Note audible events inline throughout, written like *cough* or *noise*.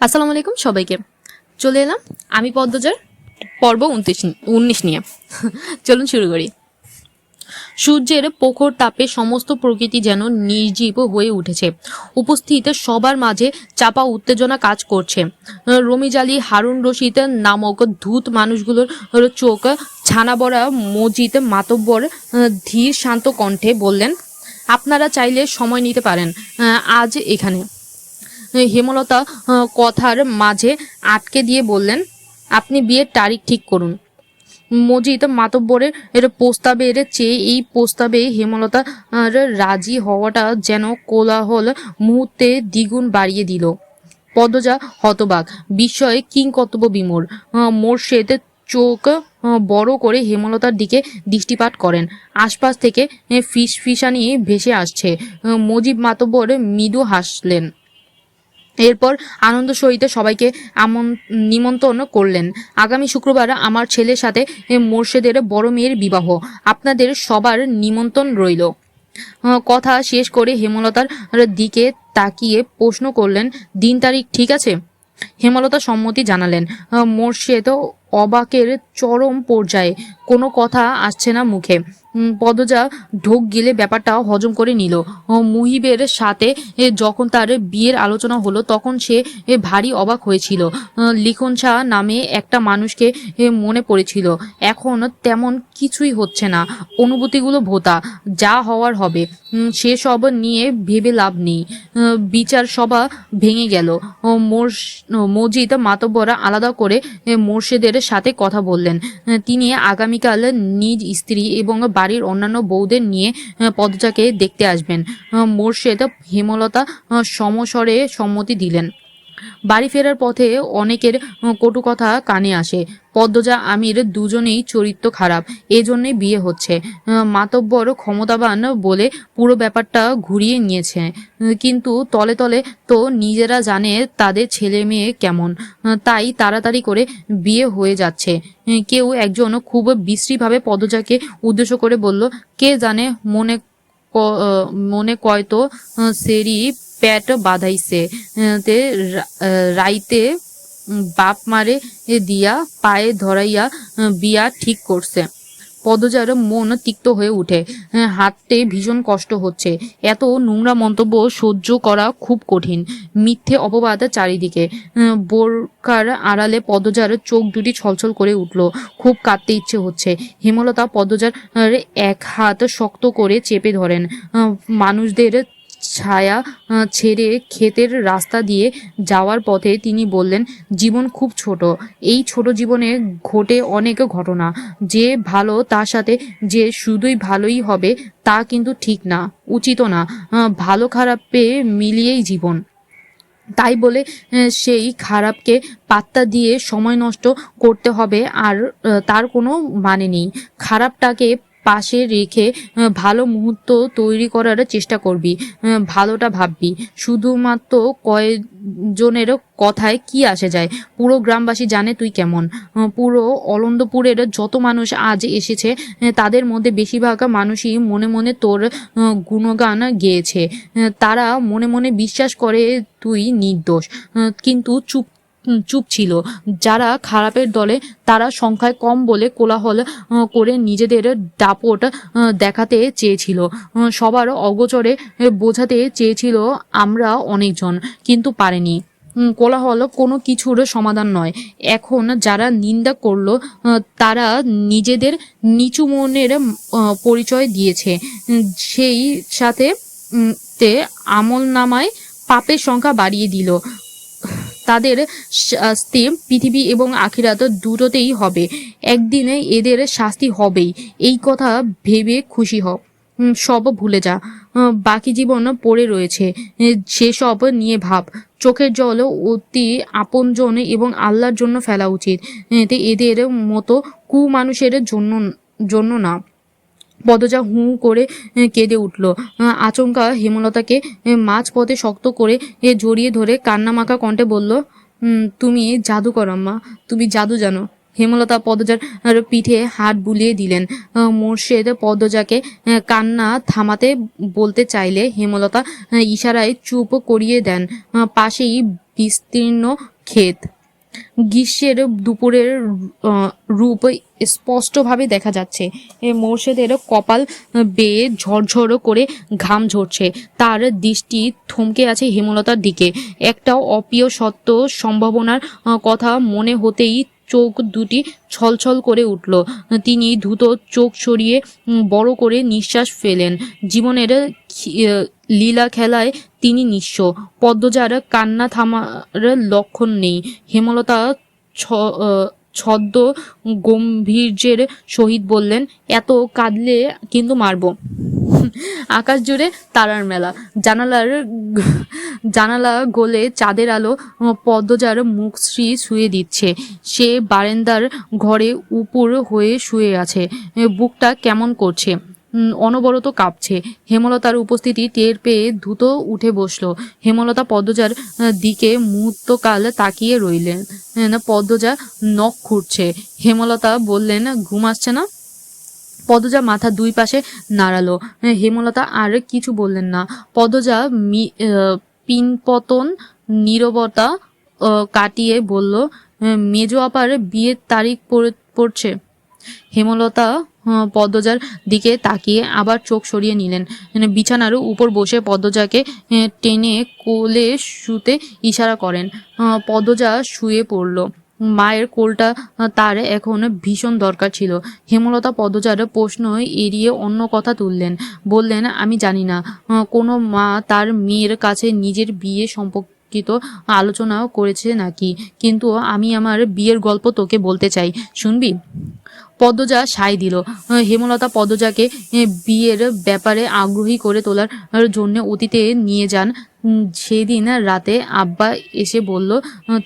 আসসালামু আলাইকুম সবাইকে। চলে এলাম আমি পদ্মজার পর্ব উনত্রিশ উনিশ নিয়ে। চলুন শুরু করি। সূর্যের প্রখর তাপে সমস্ত প্রকৃতি যেন নির্জীব হয়ে উঠেছে। উপস্থিত সবার মাঝে চাপা উত্তেজনা কাজ করছে। রমিজালি হারুন রশিদ নামক ধূত মানুষগুলোর চোখ ছানা বড়া মজিদ মাতব্বর ধীর শান্ত কণ্ঠে বললেন, আপনারা চাইলে সময় নিতে পারেন আজ এখানে। হেমলতা কথার মাঝে আটকে দিয়ে বললেন আপনি বিয়ের তারিখ ঠিক করুন। মজিদ মাতব্বরের এর প্রস্তাবের চেয়ে এই প্রস্তাবে হেমলতা রাজি হওয়াটা যেন কোলাহল মুহূর্তে দ্বিগুণ বাড়িয়ে দিল। পদজা হতবাক বিস্ময়ে কিংকর্তব্য বিমূর আহ, মোর্শেদ চোখ বড় করে হেমলতার দিকে দৃষ্টিপাত করেন। আশপাশ থেকে ফিস ফিসানি ভেসে আসছে। মজিব মাতব্বর মৃদু হাসলেন। এরপর আনন্দ সহিত সবাইকে আমন, নিমন্ত্রণ করলেন। আগামী শুক্রবার আমার ছেলের সাথে মোর্শেদের বড় মেয়ের বিবাহ। আপনাদের সবার নিমন্ত্রণ রইল। কথা শেষ করে হেমলতার দিকে তাকিয়ে প্রশ্ন করলেন, দিন তারিখ ঠিক আছে? হেমলতা সম্মতি জানালেন। মোর্শেদ অবাকের চরম পর্যায়ে কোনো কথা আসছে না মুখে। পদজা ঢোক গেলে ব্যাপারটা হজম করে নিল। মুহিবের সাথে যখন তার বিয়ের আলোচনা হলো, তখন সে ভারী অবাক হয়েছিল। লিখন শাহ নামে একটা মানুষকে মনে পড়েছিল। এখন তেমন কিছুই হচ্ছে না। অনুভূতিগুলো ভোতা, যা হওয়ার হবে। সেসব নিয়ে ভেবে লাভ নেই। বিচার সভা ভেঙে গেল। মজিদ মাতব্বরা আলাদা করে মোর্শেদের সাথে কথা বললেন। তিনি আগামীকাল নিজ স্ত্রী এবং বাড়ির অন্যান্য বউদের নিয়ে আহ, দেখতে আসবেন। মোর্শেদ হেমলতা সমসরে সমস্বরে সম্মতি দিলেন। বাড়ি ফেরার পথে অনেকের কটু কথা কানে আসে। পদ্মজা, আমির দুজনেই চরিত্র খারাপ, এজন্যই বিয়ে হচ্ছে। মাতব্বর ক্ষমতাবান বলে পুরো ব্যাপারটা ঘুরিয়ে নিয়েছে। কিন্তু তলে তলে তো নিজেরা জানে তাদের ছেলে মেয়ে কেমন। তাই তাড়াতাড়ি করে বিয়ে হয়ে যাচ্ছে। কেউ একজন খুব বিশ্রীভাবে পদ্মজাকে উদ্দেশ্য করে বলল, কে জানে মনে মনে কয়তো সেরি প্যাট বাঁধাইছে তে রাইতে বাপ মারে দিয়া পায়ে ধরাইয়া বিয়া ঠিক করছে। পদজার মন তিক্ত হয়ে উঠে আহ, হাঁটতে ভীষণ কষ্ট হচ্ছে। এত নোংরা মন্তব্য সহ্য করা খুব কঠিন। মিথ্যে অপবাদ চারিদিকে। বোরকার আড়ালে পদজার চোখ দুটি ছলছল করে উঠল। খুব কাঁদতে ইচ্ছে হচ্ছে। হেমলতা পদজার এক হাত শক্ত করে চেপে ধরেন। মানুষদের ছায়া ছেড়ে ক্ষেতের রাস্তা দিয়ে যাওয়ার পথে তিনি বললেন, জীবন খুব ছোট। এই ছোট জীবনে ঘটে অনেক ঘটনা। যে ভালো তার সাথে যে শুধুই ভালোই হবে, তা কিন্তু ঠিক না উচিত না। ভালো খারাপে মিলিয়েই জীবন। তাই বলে সেই খারাপকে পাত্তা দিয়ে সময় নষ্ট করতে হবে, আর তার কোনো মানে নেই। খারাপটাকে পাশে রেখে ভালো মুহূর্ত তৈরি করার চেষ্টা করবি। ভালোটা ভাববি। শুধুমাত্র কয়েকজনের কথায় কি আসে যায়? পুরো গ্রামবাসী জানে তুই কেমন। পুরো অলন্দপুরের যত মানুষ আজ এসেছে তাদের মধ্যে বেশিরভাগ মানুষই মনে মনে তোর গুণগান গেয়েছে। তারা মনে মনে বিশ্বাস করে তুই নির্দোষ। কিন্তু চুপ চুপ ছিল। যারা খারাপের দলে, তারা সংখ্যায় কম বলে কোলাহল করে নিজেদের দাপট দেখাতে চেয়েছিল। সবার অগোচরে বোঝাতে চেয়েছিল আমরা অনেকজন, কিন্তু পারেনি। কোলাহল কোনো কিছুর সমাধান নয়। এখন যারা নিন্দা করল তারা নিজেদের নিচু মনের পরিচয় দিয়েছে। সেই সাথে আমল নামায় পাপের সংখ্যা বাড়িয়ে দিল। তাদের শাস্তি পৃথিবী এবং আখিরাত দুটোতেই হবে। একদিনে এদের শাস্তি হবেই। এই কথা ভেবে খুশি হ। সব ভুলে যা। বাকি জীবন পড়ে রয়েছে। সেসব নিয়ে ভাব। চোখের জল অতি আপনজন এবং আল্লাহর জন্য ফেলা উচিত। এদের মতো কু মানুষের জন্য জন্য না। পদজা হু করে কেঁদে উঠল। আচমকা হেমলতাকে এ, মাঝপথে শক্ত করে জড়িয়ে ধরে কান্নামাখা কণ্ঠে বলল তুমি জাদু করো তুমি জাদু জানো। হেমলতা পদজার পিঠে হাত বুলিয়ে দিলেন। মোর্শেদ পদজাকে কান্না থামাতে বলতে চাইলে হেমলতা ইশারায় চুপ করিয়ে দেন। পাশেই বিস্তীর্ণ ক্ষেত। গ্রীষ্মের দুপুরের রূপ স্পষ্টভাবে দেখা যাচ্ছে। এ মোর্শেদের কপাল বেয়ে ঝরঝর করে ঘাম ঝরছে। তার দৃষ্টি থমকে আছে হেমলতার দিকে। একটা অপ্রিয় সত্য সম্ভাবনার কথা মনে হতেই চোখ দুটি ছলছল করে উঠল। তিনি দ্রুত চোখ সরিয়ে বড় করে নিঃশ্বাস ফেলেন। জীবনের লীলা খেলায় তিনি নিঃস্ব। পদ্মজার কান্না থামার লক্ষণ নেই। হেমলতা ছদ্ম গম্ভীর্যের সহিত বললেন, এত কাঁদলে কিন্তু মারবো। *laughs* আকাশ জুড়ে তারার মেলা। জানালার জানালা গোলে চাঁদের আলো পদ্মজার মুখশ্রী শুয়ে দিচ্ছে। সে বারান্দার ঘরে উপুর হয়ে শুয়ে আছে। বুকটা কেমন করছে? অনবরত কাঁপছে। হেমলতার উপস্থিতি টের পেয়ে দ্রুত উঠে বসল। হেমলতা পদ্মজার দিকে মুহূর্তকাল তাকিয়ে রইলেন। পদ্মজা নখ খুঁড়ছে। হেমলতা বললেন, ঘুম আসছে না? পদজা মাথা দুই পাশে নাড়ালো। হেমলতা আর কিছু বললেন না। পদজা পিনপতন, নীরবতা কাটিয়ে বলল মেজো আপার বিয়ের তারিখ পড়ে- পড়ছে? হেমলতা পদ্মজার দিকে তাকিয়ে আবার চোখ সরিয়ে নিলেন। মানে বিছানার উপর বসে পদ্মজাকে টেনে কোলে শুতে ইশারা করেন। পদ্মজা শুয়ে পড়ল। মায়ের কোলটা তার এখন ভীষণ দরকার ছিল। হেমলতা পদচার প্রশ্ন এড়িয়ে অন্য কথা তুললেন। বললেন, আমি জানি না। কোনো মা তার মেয়ের কাছে নিজের বিয়ে সম্পর্কিত আলোচনাও করেছে নাকি? কিন্তু আমি আমার বিয়ের গল্প তোকে বলতে চাই, শুনবি? পদ্মজা সায় দিল। হেমলতা পদ্মজাকে বিয়ের ব্যাপারে আগ্রহী করে তোলার জন্য অতীতে নিয়ে যান। সেদিন রাতে আব্বা এসে বলল,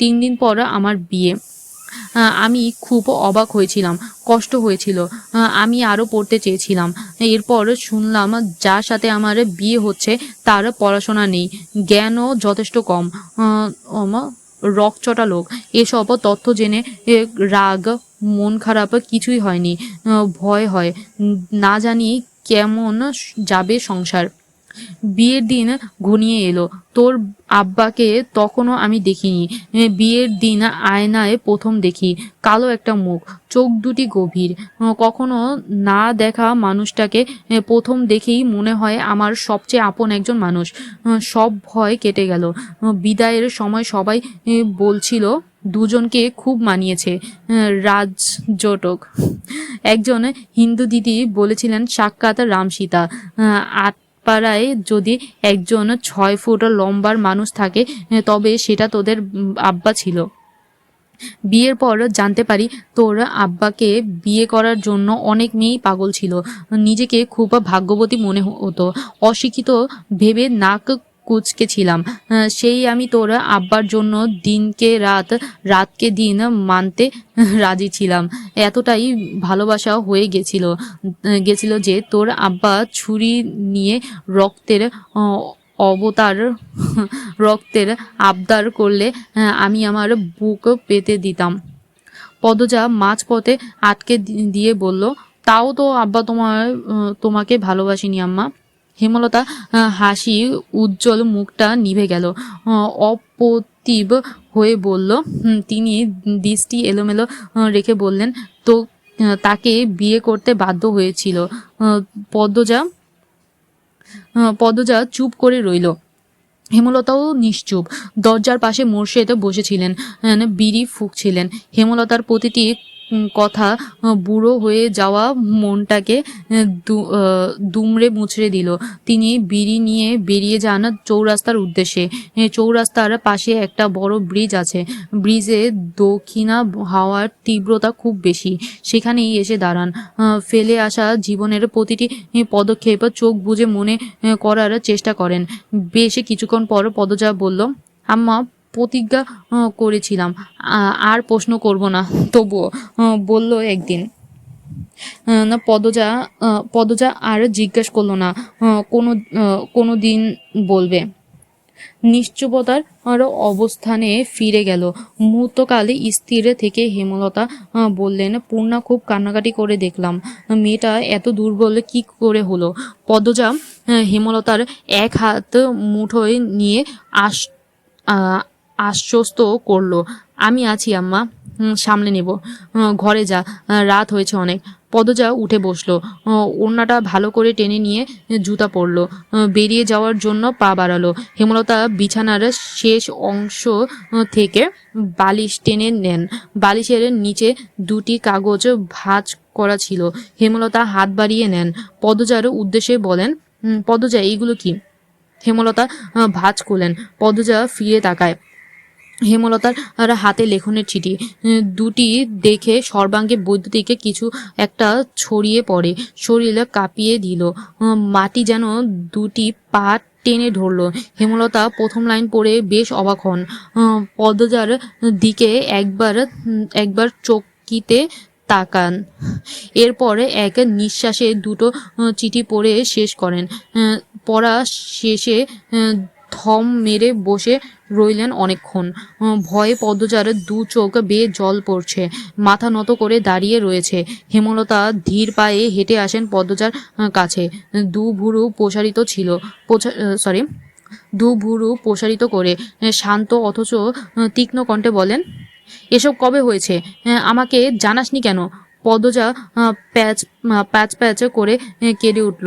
তিন দিন পর আমার বিয়ে। আমি খুব অবাক হয়েছিলাম, কষ্ট হয়েছিল আমি আরও পড়তে চেয়েছিলাম। এরপর শুনলাম, যার সাথে আমার বিয়ে হচ্ছে, তার পড়াশোনা নেই, জ্ঞানও যথেষ্ট কম। রকচটা লোক, এসব তথ্য জেনে রাগ, মন খারাপ কিছুই হয়নি। ভয় হয়, না জানি কেমন যাবে সংসার। বিয়ের দিন ঘনিয়ে এলো। তোর আব্বাকে তখনও আমি দেখিনি। বিয়ের দিন আয়নায় প্রথম দেখি, কালো একটা মুখ, চোখ দুটি গভীর। কখনো না দেখা মানুষটাকে প্রথম দেখেই মনে হয় আমার সবচেয়ে আপন একজন মানুষ। সব ভয় কেটে গেল। বিদায়ের সময় সবাই বলছিল, দুজনকে খুব মানিয়েছে রাজজটক। একজন হিন্দু দিদি বলেছিলেন, সাক্ষাৎ রাম সীতা আট পাড়ায় যদি একজন ছয় ফুট লম্বার মানুষ থাকে, তবে সেটা তোদের আব্বা ছিল। বিয়ের পর জানতে পারি তোর আব্বাকে বিয়ে করার জন্য অনেক মেয়েই পাগল ছিল। নিজেকে খুব ভাগ্যবতী মনে হতো। অশিক্ষিত ভেবে নাক কুচকে ছিলাম। সেই আমি তোর আব্বার জন্য দিনকে রাত, রাতকে দিন মানতে রাজি ছিলাম। এতটাই ভালোবাসা হয়ে গেছিল গেছিল যে তোর আব্বা ছুরি নিয়ে রক্তের অবতার, রক্তের আবদার করলে আমি আমার বুক পেতে দিতাম। পদজা মাঝপথে আটকে দিয়ে বলল, তাও তো আব্বা তোমার তোমাকে ভালোবাসিনি আম্মা। হেমলতা হাসি উজ্জ্বল মুখটা নিভে গেল। আহ, অপ্রতিভ হয়ে বলল তিনি দৃষ্টি এলোমেলো রেখে বললেন তো তাকে বিয়ে করতে বাধ্য হয়েছিল। পদ্মজা পদ্মজা চুপ করে রইল। হেমলতাও নিশ্চুপ। দরজার পাশে মোর্শেদ বসেছিলেন বিড়ি ফুঁকছিলেন। হেমলতার প্রতিটি কথা বুড়ো হয়ে যাওয়া মনটাকে দুমড়ে মুচড়ে দিল। তিনি বিড়ি নিয়ে বেরিয়ে যান চৌরাস্তার উদ্দেশ্যে। চৌরাস্তার পাশে একটা বড় ব্রিজ আছে। ব্রিজে দক্ষিণা হাওয়ার তীব্রতা খুব বেশি। সেখানেই এসে দাঁড়ান। ফেলে আসা জীবনের প্রতিটি পদক্ষেপ চোখ বুজে মনে করার চেষ্টা করেন। বেশ কিছুক্ষণ পর পদজা বলল, আম্মা প্রতিজ্ঞা করেছিলাম। আর প্রশ্ন করব না। তবুও বলল একদিন না, পদজা পদজা আর জিজ্ঞেস করল না। কোনো কোনো দিন বলবে। নিশ্চুপতার অবস্থানে ফিরে গেল। মুহূর্তকালে স্থির থেকে হেমলতা বললেন, পূর্ণা খুব কান্নাকাটি করে দেখলাম। মেয়েটা এত দুর্বল, কি করে হলো? পদজা হেমলতার এক হাত মুঠোয় নিয়ে আস আশ্বস্ত করল। আমি আছি, আম্মা। সামলে নেব। ঘরে যা। রাত হয়েছে অনেক। পদজা উঠে বসল। ওড়নাটা ভালো করে টেনে নিয়ে জুতা পরলো। বেরিয়ে যাওয়ার জন্য পা বাড়ালো। হেমলতা বিছানার শেষ অংশ থেকে বালিশ টেনে নেন। বালিশের নিচে দুটি কাগজ ভাঁজ করা ছিল। হেমলতা হাত বাড়িয়ে নেন। পদজার উদ্দেশ্যে বলেন পদজা, এইগুলো কি? হেমলতা ভাঁজ করলেন। পদজা ফিরে তাকায়। হেমলতার হাতে লেখনের চিঠি। দুটি দেখে সর্বাঙ্গে বৈদ্যুতিকে কিছু একটা ছড়িয়ে পড়ে। শরীর কাঁপিয়ে দিল। মাটি যেন দুটি পা টেনে ধরলো। হেমলতা প্রথম লাইন পড়ে বেশ অবাক হন। পদ্মজার দিকে একবার একবার চকিতে তাকান। এরপরে এক নিঃশ্বাসে দুটো চিঠি পড়ে শেষ করেন। পড়া শেষে থম মেরে বসে রইলেন অনেকক্ষণ। ভয়ে পদ্মজার দু চোখ বেয়ে জল পড়ছে, মাথা নত করে দাঁড়িয়ে রয়েছে। হেমলতা ধীর পায়ে হেঁটে আসেন পদ্মজার কাছে। দু ভুরু প্রসারিত ছিল সরি দু ভুরু প্রসারিত করে শান্ত অথচ তীক্ষ্ণ কণ্ঠে বলেন, এসব কবে হয়েছে? আমাকে জানাসনি কেন? পদজা প্যাচ প্যাচ প্যাচ করে কেঁদে উঠল।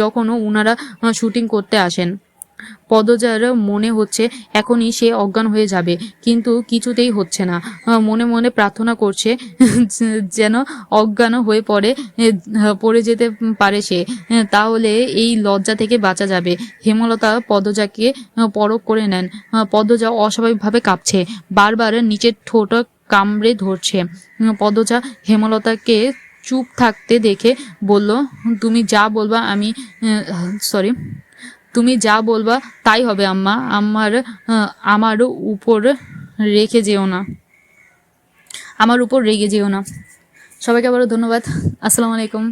যখন উনারা শুটিং করতে আসেন। পদজার মনে হচ্ছে এখনই সে অজ্ঞান হয়ে যাবে, কিন্তু কিছুতেই হচ্ছে না। মনে মনে প্রার্থনা করছে *laughs* যেন অজ্ঞান হয়ে পড়ে পড়ে যেতে পারে সে। তাহলে এই লজ্জা থেকে বাঁচা যাবে। হেমলতা পদজাকে পরখ করে নেন। পদজা অস্বাভাবিকভাবে কাঁপছে। বারবার নিচের ঠোঁট কামড়ে ধরছে। পদজা হেমলতাকে চুপ থাকতে দেখে বলল, তুমি যা বলবা আমি সরি তুমি যা বলবা তাই হবে, আম্মা। আমার আমার উপর রেখে যেও না। আমার উপর রেগে যেও না। সবাইকে আবারও ধন্যবাদ। আসসালামু আলাইকুম।